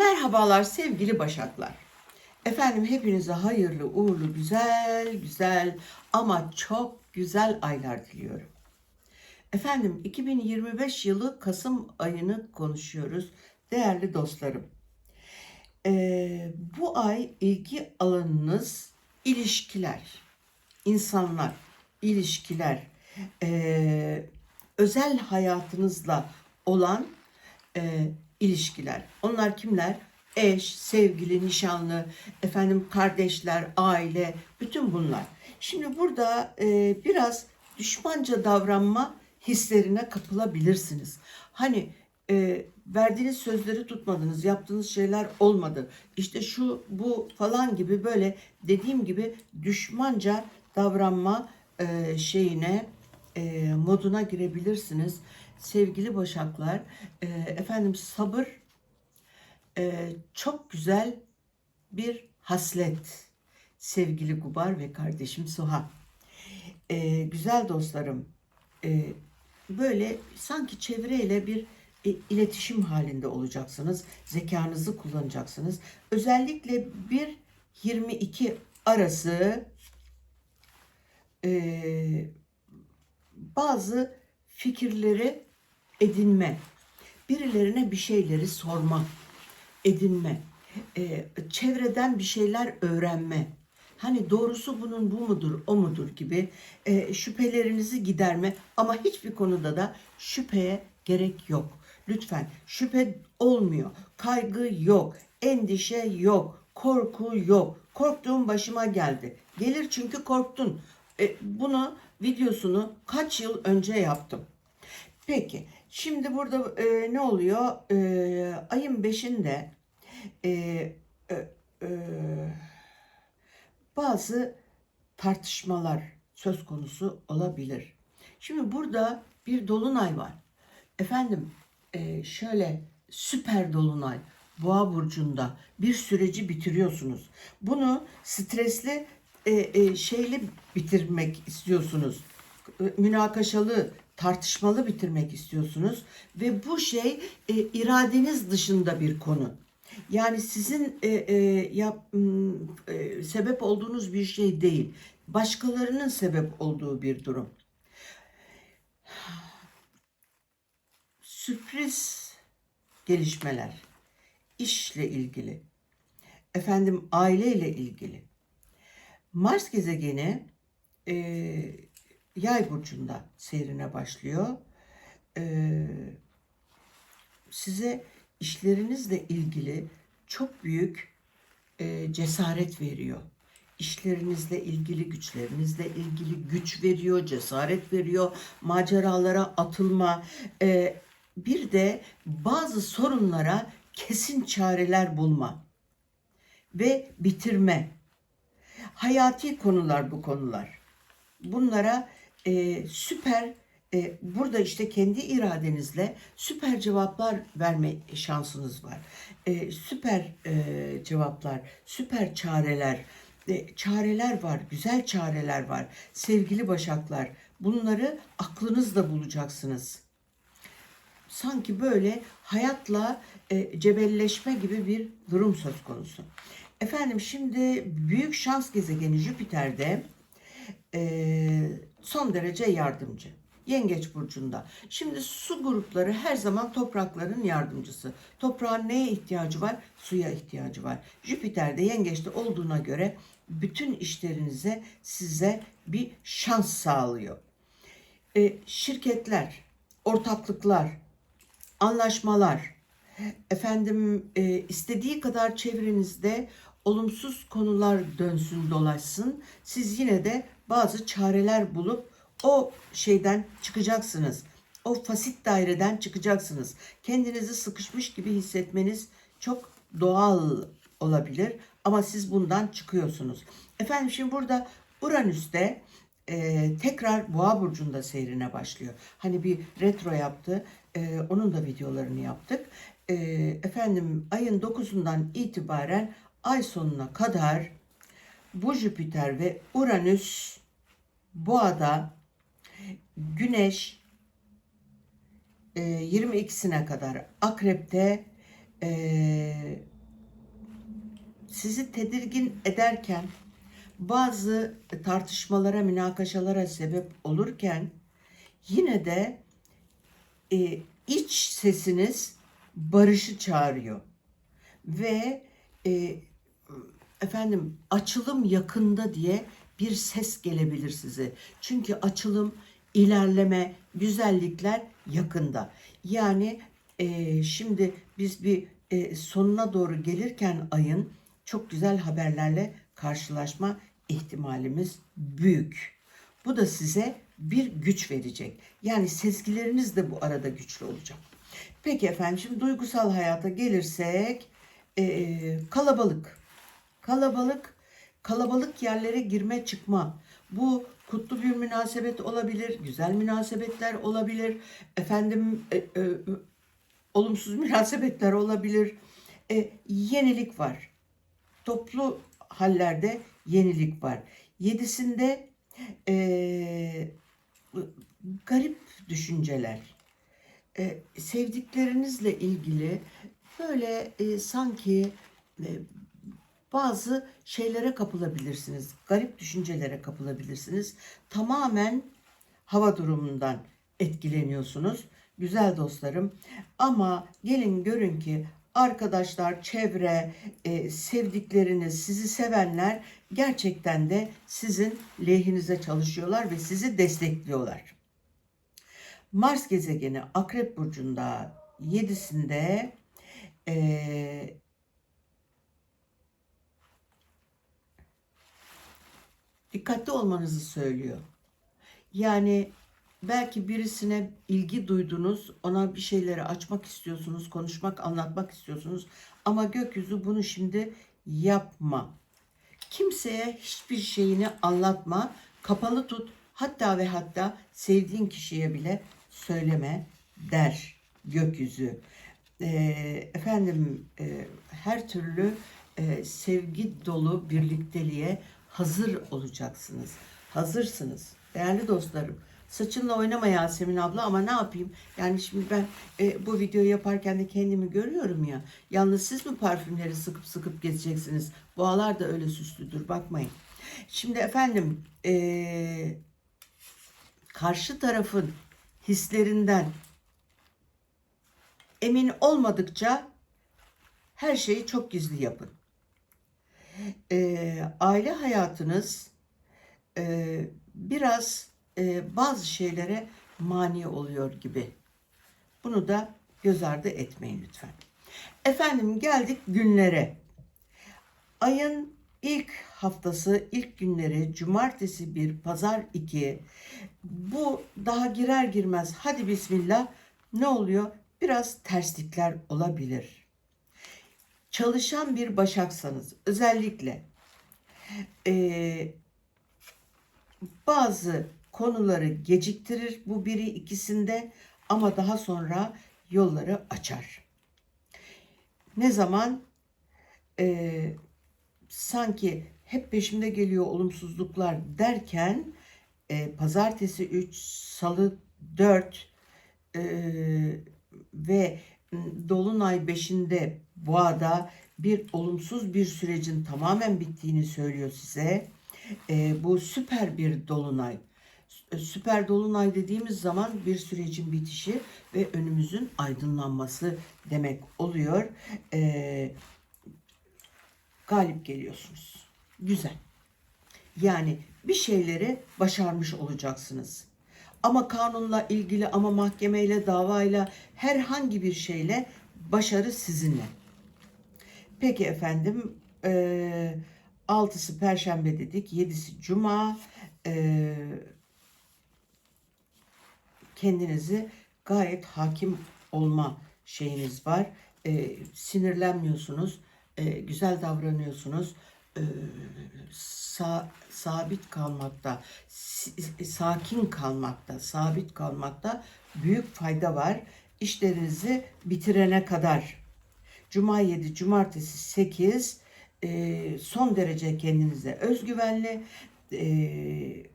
Merhabalar sevgili Başaklar. Efendim hepinize hayırlı, uğurlu, güzel, güzel ama çok güzel aylar diliyorum. Efendim 2025 yılı Kasım ayını konuşuyoruz değerli dostlarım. Ee, bu ay ilgi alanınız ilişkiler, insanlar, ilişkiler, ee, özel hayatınızla olan e, ilişkiler. Onlar kimler? Eş, sevgili, nişanlı, efendim kardeşler, aile, bütün bunlar. Şimdi burada e, biraz düşmanca davranma hislerine kapılabilirsiniz. Hani e, verdiğiniz sözleri tutmadınız, yaptığınız şeyler olmadı. İşte şu, bu falan gibi böyle dediğim gibi düşmanca davranma e, şeyine, e, moduna girebilirsiniz. Sevgili Başaklar, e, efendim sabır e, çok güzel bir haslet. Sevgili Gubar ve kardeşim Suha. E, güzel dostlarım, e, böyle sanki çevreyle bir e, iletişim halinde olacaksınız. Zekanızı kullanacaksınız. Özellikle 1-22 arası e, bazı fikirleri edinme, birilerine bir şeyleri sorma, edinme, e, çevreden bir şeyler öğrenme. Hani doğrusu bunun bu mudur, o mudur gibi e, şüphelerinizi giderme ama hiçbir konuda da şüpheye gerek yok. Lütfen şüphe olmuyor, kaygı yok, endişe yok, korku yok. Korktuğum başıma geldi. Gelir çünkü korktun. E, bunu videosunu kaç yıl önce yaptım. Peki şimdi burada e, ne oluyor? E, ayın 5'inde e, e, e, bazı tartışmalar söz konusu olabilir. Şimdi burada bir dolunay var. Efendim e, şöyle süper dolunay boğa burcunda bir süreci bitiriyorsunuz. Bunu stresli e, e, şeyli bitirmek istiyorsunuz. E, münakaşalı, tartışmalı bitirmek istiyorsunuz ve bu şey e, iradeniz dışında bir konu. Yani sizin e, e, yap, e, sebep olduğunuz bir şey değil. Başkalarının sebep olduğu bir durum. Sürpriz gelişmeler, işle ilgili, efendim aileyle ilgili. Mars gezegeni e, Yay burcunda seyrine başlıyor. E, size işlerinizle ilgili çok büyük e, cesaret veriyor. İşlerinizle ilgili, güçlerinizle ilgili güç veriyor, cesaret veriyor, maceralara atılma. E, bir de bazı sorunlara kesin çareler bulma ve bitirme. Hayati konular bu konular. Bunlara e, süper e, burada işte kendi iradenizle süper cevaplar verme şansınız var. E, süper e, cevaplar, süper çareler, e, çareler var, güzel çareler var. Sevgili başaklar, bunları aklınızda bulacaksınız. Sanki böyle hayatla e, cebelleşme gibi bir durum söz konusu. Efendim şimdi büyük şans gezegeni Jüpiter'de e, son derece yardımcı. Yengeç burcunda. Şimdi su grupları her zaman toprakların yardımcısı. Toprağın neye ihtiyacı var? Suya ihtiyacı var. Jüpiter de yengeçte olduğuna göre bütün işlerinize size bir şans sağlıyor. E, şirketler, ortaklıklar, anlaşmalar, efendim e, istediği kadar çevrenizde olumsuz konular dönsün dolaşsın. Siz yine de bazı çareler bulup o şeyden çıkacaksınız. O fasit daireden çıkacaksınız. Kendinizi sıkışmış gibi hissetmeniz çok doğal olabilir ama siz bundan çıkıyorsunuz. Efendim şimdi burada Uranüs'te e, tekrar Boğa burcunda seyrine başlıyor. Hani bir retro yaptı. E, onun da videolarını yaptık. E, efendim ayın 9'undan itibaren ay sonuna kadar bu Jüpiter ve Uranüs Boğa'da Güneş e, 22'sine kadar Akrep'te e, sizi tedirgin ederken bazı tartışmalara, münakaşalara sebep olurken yine de e, iç sesiniz barışı çağırıyor ve e, efendim açılım yakında diye bir ses gelebilir size. Çünkü açılım, ilerleme, güzellikler yakında. Yani e, şimdi biz bir e, sonuna doğru gelirken ayın çok güzel haberlerle karşılaşma ihtimalimiz büyük. Bu da size bir güç verecek. Yani sezgileriniz de bu arada güçlü olacak. Peki efendim şimdi duygusal hayata gelirsek e, kalabalık. Kalabalık, kalabalık yerlere girme çıkma. Bu kutlu bir münasebet olabilir, güzel münasebetler olabilir, efendim e, e, olumsuz münasebetler olabilir. E, yenilik var. Toplu hallerde yenilik var. Yedisinde e, garip düşünceler. E, sevdiklerinizle ilgili böyle e, sanki e, bazı şeylere kapılabilirsiniz. Garip düşüncelere kapılabilirsiniz. Tamamen hava durumundan etkileniyorsunuz. Güzel dostlarım. Ama gelin görün ki arkadaşlar, çevre, e, sevdikleriniz, sizi sevenler gerçekten de sizin lehinize çalışıyorlar ve sizi destekliyorlar. Mars gezegeni Akrep Burcu'nda 7'sinde e, dikkatli olmanızı söylüyor. Yani belki birisine ilgi duydunuz, ona bir şeyleri açmak istiyorsunuz, konuşmak, anlatmak istiyorsunuz ama gökyüzü bunu şimdi yapma. Kimseye hiçbir şeyini anlatma, kapalı tut. Hatta ve hatta sevdiğin kişiye bile söyleme der gökyüzü. Ee, efendim e, her türlü e, sevgi dolu birlikteliğe hazır olacaksınız. Hazırsınız. Değerli dostlarım. Saçınla oynama Yasemin abla ama ne yapayım? Yani şimdi ben e, bu videoyu yaparken de kendimi görüyorum ya. Yalnız siz mi parfümleri sıkıp sıkıp gezeceksiniz? Boğalar da öyle süslüdür bakmayın. Şimdi efendim e, karşı tarafın hislerinden emin olmadıkça her şeyi çok gizli yapın. E, aile hayatınız e, biraz e, bazı şeylere mani oluyor gibi. Bunu da göz ardı etmeyin lütfen. Efendim geldik günlere. Ayın ilk haftası, ilk günleri cumartesi bir, pazar iki. Bu daha girer girmez hadi bismillah ne oluyor? Biraz terslikler olabilir. Çalışan bir başaksanız özellikle e, bazı konuları geciktirir bu biri ikisinde ama daha sonra yolları açar. Ne zaman e, sanki hep peşimde geliyor olumsuzluklar derken e, pazartesi 3, salı 4 e, ve dolunay 5'inde boğada bir olumsuz bir sürecin tamamen bittiğini söylüyor size. E, bu süper bir dolunay. E, Süper dolunay dediğimiz zaman bir sürecin bitişi ve önümüzün aydınlanması demek oluyor. E, galip geliyorsunuz. Güzel. Yani bir şeyleri başarmış olacaksınız. Ama kanunla ilgili ama mahkemeyle, davayla herhangi bir şeyle başarı sizinle. Peki efendim e, altısı perşembe dedik, yedisi cuma. E, kendinizi gayet hakim olma şeyiniz var. E, sinirlenmiyorsunuz, e, güzel davranıyorsunuz. E, sa- sabit kalmakta, si- sakin kalmakta, sabit kalmakta büyük fayda var. İşlerinizi bitirene kadar. Cuma 7, cumartesi 8 e, son derece kendinize özgüvenli, e,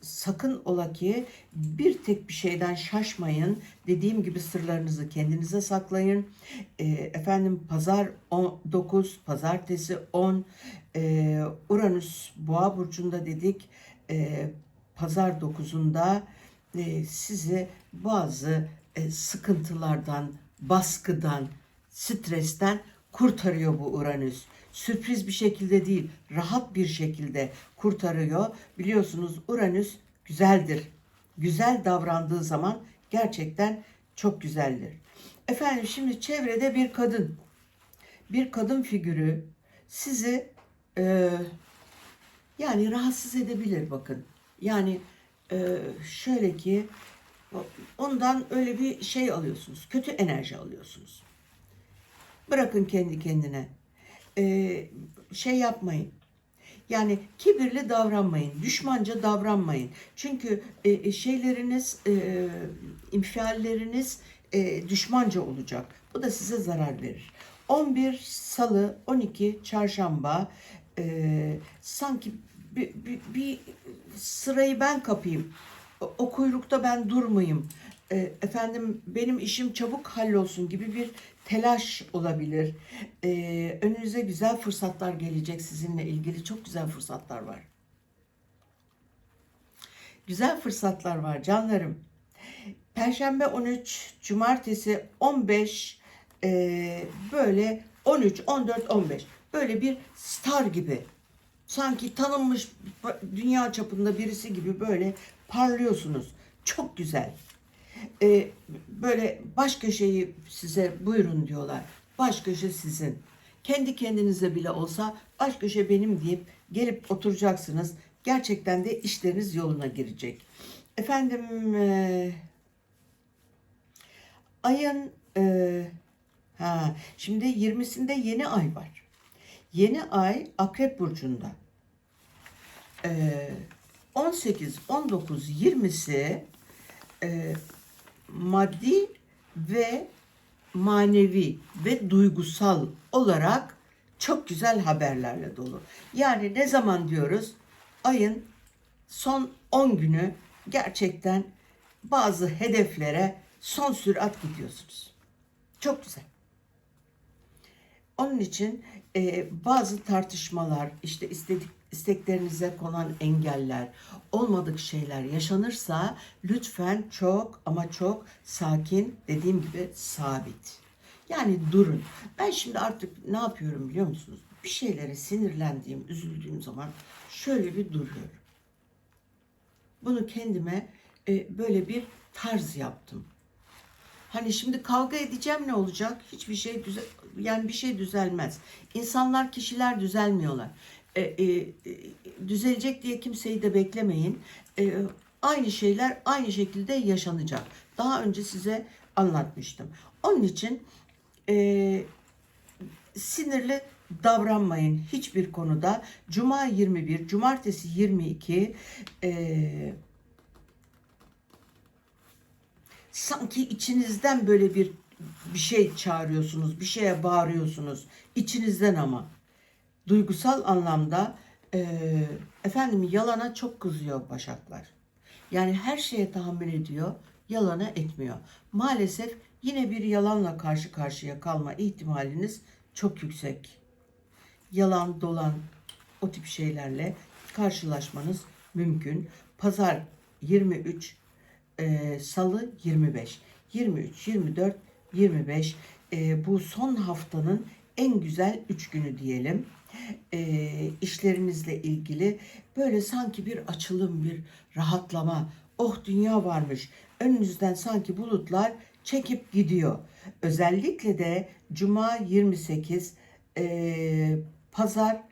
sakın ola ki bir tek bir şeyden şaşmayın. Dediğim gibi sırlarınızı kendinize saklayın. E, efendim pazar 9, pazartesi 10, e, Uranüs Boğa burcunda dedik. E, pazar 9'unda e, sizi bazı e, sıkıntılardan, baskıdan, stresten kurtarıyor bu Uranüs. Sürpriz bir şekilde değil, rahat bir şekilde kurtarıyor. Biliyorsunuz Uranüs güzeldir. Güzel davrandığı zaman gerçekten çok güzeldir. Efendim şimdi çevrede bir kadın, bir kadın figürü sizi e, yani rahatsız edebilir bakın. Yani e, şöyle ki ondan öyle bir şey alıyorsunuz. Kötü enerji alıyorsunuz. Bırakın kendi kendine. E, şey yapmayın. Yani kibirli davranmayın, düşmanca davranmayın. Çünkü e, şeyleriniz, e, infialleriniz e, düşmanca olacak. Bu da size zarar verir. 11 Salı, 12 Çarşamba e, sanki bir, bir, bir sırayı ben kapayım. O, o kuyrukta ben durmayayım. E, efendim benim işim çabuk hallolsun gibi bir telaş olabilir. E, önünüze güzel fırsatlar gelecek sizinle ilgili. Çok güzel fırsatlar var. Güzel fırsatlar var canlarım. Perşembe 13, cumartesi 15, e, böyle 13, 14, 15. Böyle bir star gibi. Sanki tanınmış dünya çapında birisi gibi böyle parlıyorsunuz. Çok güzel. E, böyle baş köşeyi size buyurun diyorlar. Baş köşe sizin. Kendi kendinize bile olsa baş köşe benim deyip gelip oturacaksınız. Gerçekten de işleriniz yoluna girecek. Efendim e, ayın e, ha şimdi 20'sinde yeni ay var. Yeni ay Akrep burcunda. E, 18, 19, 20'si e, maddi ve manevi ve duygusal olarak çok güzel haberlerle dolu. Yani ne zaman diyoruz? Ayın son 10 günü gerçekten bazı hedeflere son sürat gidiyorsunuz. Çok güzel. Onun için e, bazı tartışmalar, işte istedik isteklerinize konan engeller, olmadık şeyler yaşanırsa lütfen çok ama çok sakin, dediğim gibi sabit. Yani durun. Ben şimdi artık ne yapıyorum biliyor musunuz? Bir şeylere sinirlendiğim, üzüldüğüm zaman şöyle bir duruyorum. Bunu kendime e, böyle bir tarz yaptım. Hani şimdi kavga edeceğim ne olacak? Hiçbir şey düzel yani bir şey düzelmez. İnsanlar, kişiler düzelmiyorlar. E, e, e, düzelecek diye kimseyi de beklemeyin. E, aynı şeyler aynı şekilde yaşanacak. Daha önce size anlatmıştım. Onun için e, sinirli davranmayın hiçbir konuda. Cuma 21, cumartesi 22 e, sanki içinizden böyle bir bir şey çağırıyorsunuz, bir şeye bağırıyorsunuz. İçinizden ama. Duygusal anlamda e, efendim yalana çok kızıyor başaklar. Yani her şeye tahammül ediyor, yalana etmiyor. Maalesef yine bir yalanla karşı karşıya kalma ihtimaliniz çok yüksek. Yalan, dolan o tip şeylerle karşılaşmanız mümkün. Pazar 23, e, Salı 25, 23, 24, 25 e, bu son haftanın en güzel üç günü diyelim. E, işlerinizle ilgili böyle sanki bir açılım, bir rahatlama. Oh dünya varmış. Önünüzden sanki bulutlar çekip gidiyor. Özellikle de Cuma 28, e, Pazar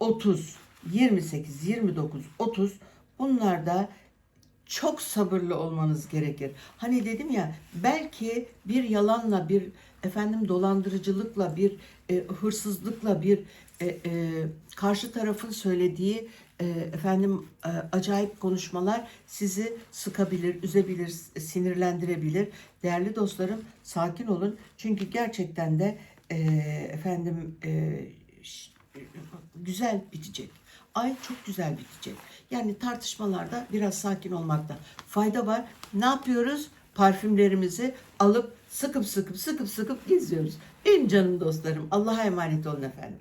30, 28, 29, 30 bunlarda çok sabırlı olmanız gerekir. Hani dedim ya belki bir yalanla bir efendim dolandırıcılıkla bir e, hırsızlıkla bir e, e, karşı tarafın söylediği e, efendim e, acayip konuşmalar sizi sıkabilir, üzebilir, sinirlendirebilir. Değerli dostlarım sakin olun çünkü gerçekten de e, efendim e, güzel bitecek. ay çok güzel bitecek. Yani tartışmalarda biraz sakin olmakta fayda var. Ne yapıyoruz? Parfümlerimizi alıp sıkıp sıkıp sıkıp sıkıp geziyoruz. Benim canım dostlarım Allah'a emanet olun efendim.